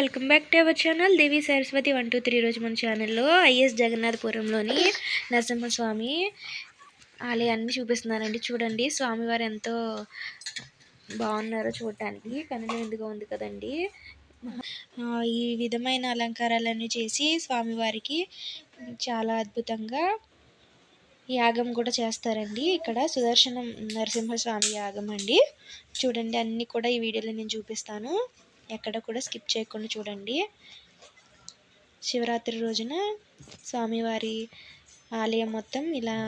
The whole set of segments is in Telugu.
Welcome back to our channel. Devi Saraswati one two three రోజు మన ఛానల్లో ఐఎస్ జగన్నాథపురంలోని నరసింహస్వామి ఆలయాన్ని చూపిస్తున్నారండి. చూడండి స్వామివారు ఎంతో బాగున్నారో చూడటానికి. కనుల ఎందుగా ఉంది కదండి. ఈ విధమైన అలంకారాలన్నీ చేసి స్వామివారికి చాలా అద్భుతంగా యాగం కూడా చేస్తారండి. ఇక్కడ సుదర్శనం నరసింహస్వామి యాగం అండి. చూడండి అన్నీ కూడా ఈ వీడియోలో నేను చూపిస్తాను. ఎక్కడ కూడా స్కిప్ చేయకుండా చూడండి. శివరాత్రి రోజున స్వామివారి ఆలయం మొత్తం ఇలా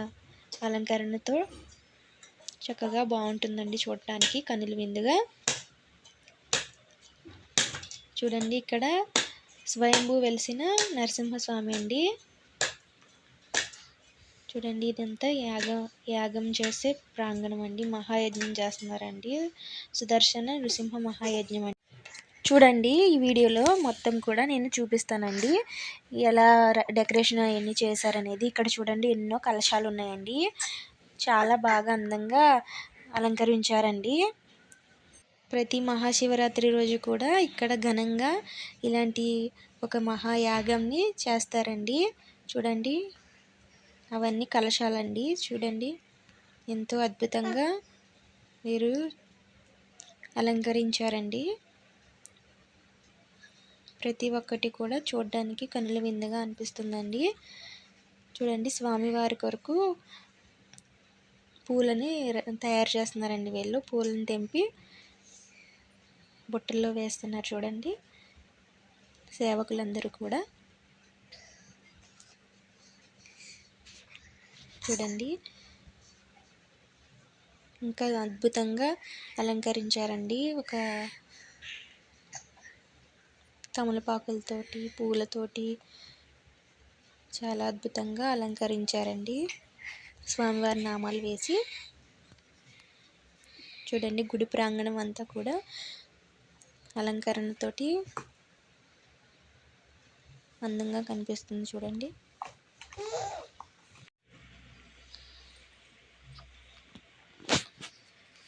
అలంకరణతో చక్కగా బాగుంటుందండి చూడటానికి కనుల విందుగా. చూడండి ఇక్కడ స్వయంభూ వెలిసిన నరసింహస్వామి అండి. చూడండి ఇదంతా యాగం యాగం చేసే ప్రాంగణం అండి. మహాయజ్ఞం చేస్తున్నారండి. సుదర్శన నృసింహ మహాయజ్ఞం అండి. చూడండి ఈ వీడియోలో మొత్తం కూడా నేను చూపిస్తానండి. ఎలా డెకరేషన్ అవన్నీ చేశారనేది ఇక్కడ చూడండి ఎన్నో కలశాలు ఉన్నాయండి చాలా బాగా అందంగా అలంకరించారండి. ప్రతి మహాశివరాత్రి రోజు కూడా ఇక్కడ ఘనంగా ఇలాంటి ఒక మహాయాగంని చేస్తారండి. చూడండి అవన్నీ కలశాలండి. చూడండి ఎంతో అద్భుతంగా మీరు అలంకరించారండి. ప్రతి ఒక్కటి కూడా చూడడానికి కనుల విందుగా అనిపిస్తుందండి. చూడండి స్వామివారి కొరకు పూలని తయారు చేస్తున్నారండి వీళ్ళు. పూలను తెంపి బుట్టల్లో వేస్తున్నారు చూడండి. సేవకులందరూ కూడా. చూడండి. ఇంకా అద్భుతంగా అలంకరించారండి. ఒక తమలపాకులతోటి పూలతోటి చాలా అద్భుతంగా అలంకరించారండి. స్వామివారి నామాలు వేసి చూడండి గుడి ప్రాంగణం అంతా కూడా అలంకరణతోటి అందంగా కనిపిస్తుంది చూడండి.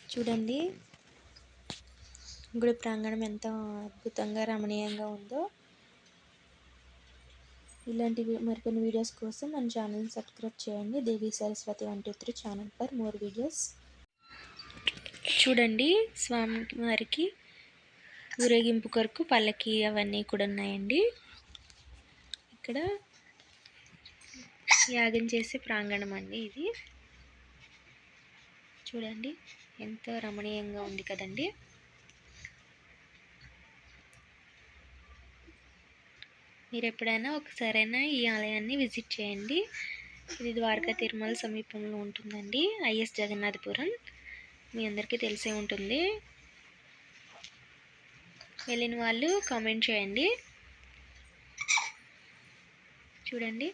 చూడండి గుడి ప్రాంగణం ఎంత అద్భుతంగా రమణీయంగా ఉందో. ఇలాంటి మరికొన్ని వీడియోస్ కోసం మన ఛానల్ని సబ్స్క్రైబ్ చేయండి. Devi Saraswati one two three channel for more videos. చూడండి స్వామి వారికి ఊరేగింపు కొరకు పల్లకి అవన్నీ కూడా ఉన్నాయండి. ఇక్కడ యాగం చేసే ప్రాంగణం అండి ఇది. చూడండి ఎంతో రమణీయంగా ఉంది కదండి. మీరు ఎప్పుడైనా ఒకసారైనా ఈ ఆలయాన్ని విజిట్ చేయండి. ఇది ద్వారకా తిరుమల సమీపంలో ఉంటుందండి. ఐఎస్ జగన్నాథపురం. మీ అందరికీ తెలిసే ఉంటుంది. వెళ్ళిన వాళ్ళు కామెంట్ చేయండి. చూడండి.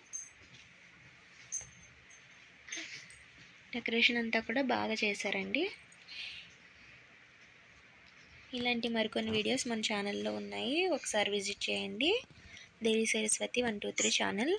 డెకరేషన్ అంతా కూడా బాగా చేశారండి. ఇలాంటి మరికొన్ని వీడియోస్ మన ఛానల్లో ఉన్నాయి. ఒకసారి విజిట్ చేయండి. Devi Saraswati one two three channel